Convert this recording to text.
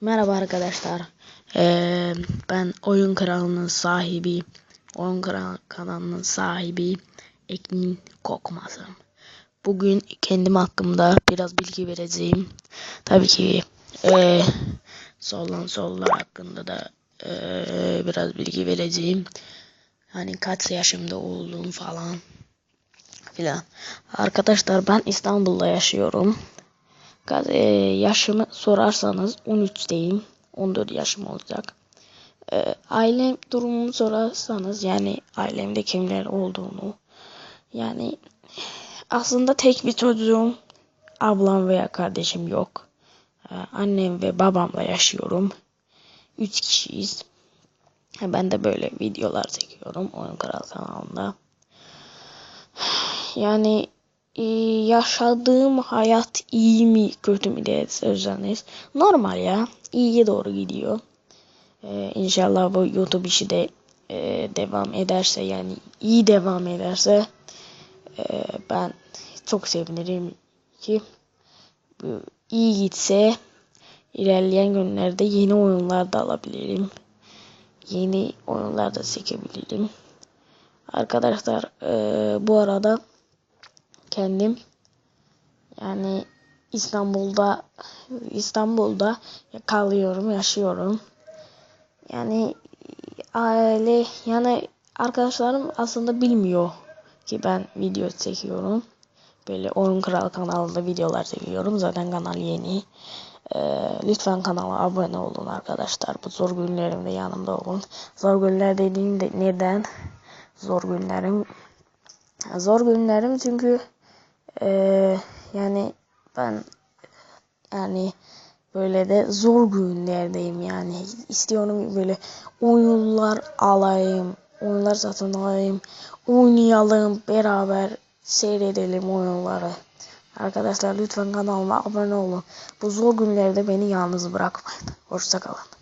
Merhaba arkadaşlar. Ee, ben Oyun Kralı'nın sahibi, Oyun Kralı kanalının sahibi Ekin Kokmaz'ım. Bugün kendim hakkımda biraz bilgi vereceğim. Tabii ki ee, soldan sollar hakkında da ee, biraz bilgi vereceğim. Hani kaç yaşımda olduğum falan filan. Arkadaşlar ben İstanbul'da yaşıyorum. E, yaşımı sorarsanız 13'teyim. 14 yaşım olacak. E, ailem durumumu sorarsanız yani ailemde kimler olduğunu yani aslında tek bir çocuğum ablam veya kardeşim yok. E, annem ve babamla yaşıyorum. 3 kişiyiz. E, Ben de böyle videolar çekiyorum Oyun Kral kanalında. Yani e, yaşadığım hayat iyi mi kötü mü diye söyleseniz normal ya iyiye doğru gidiyor. E, inşallah bu YouTube işi de e, devam ederse yani iyi devam ederse e, ben çok sevinirim ki bu iyi gitse ilerleyen günlerde yeni oyunlar da alabilirim. Yeni oyunlar da çekebilirim. Arkadaşlar e, bu arada kendim yani İstanbul'da İstanbul'da kalıyorum, yaşıyorum. Yani aile yani arkadaşlarım aslında bilmiyor ki ben video çekiyorum. Böyle Oyun Kral kanalında videolar çekiyorum. Zaten kanal yeni. Ee, lütfen kanala abone olun arkadaşlar. Bu zor günlerimde yanımda olun. Zor günler dediğimde neden? Zor günlerim zor günlerim çünkü ee, yani ben yani böyle de zor günlerdeyim yani. İstiyorum böyle oyunlar alayım oyunlar satın alayım oynayalım beraber seyredelim oyunları. Arkadaşlar lütfen kanalıma abone olun. Bu zor günlerde beni yalnız bırakmayın. Hoşçakalın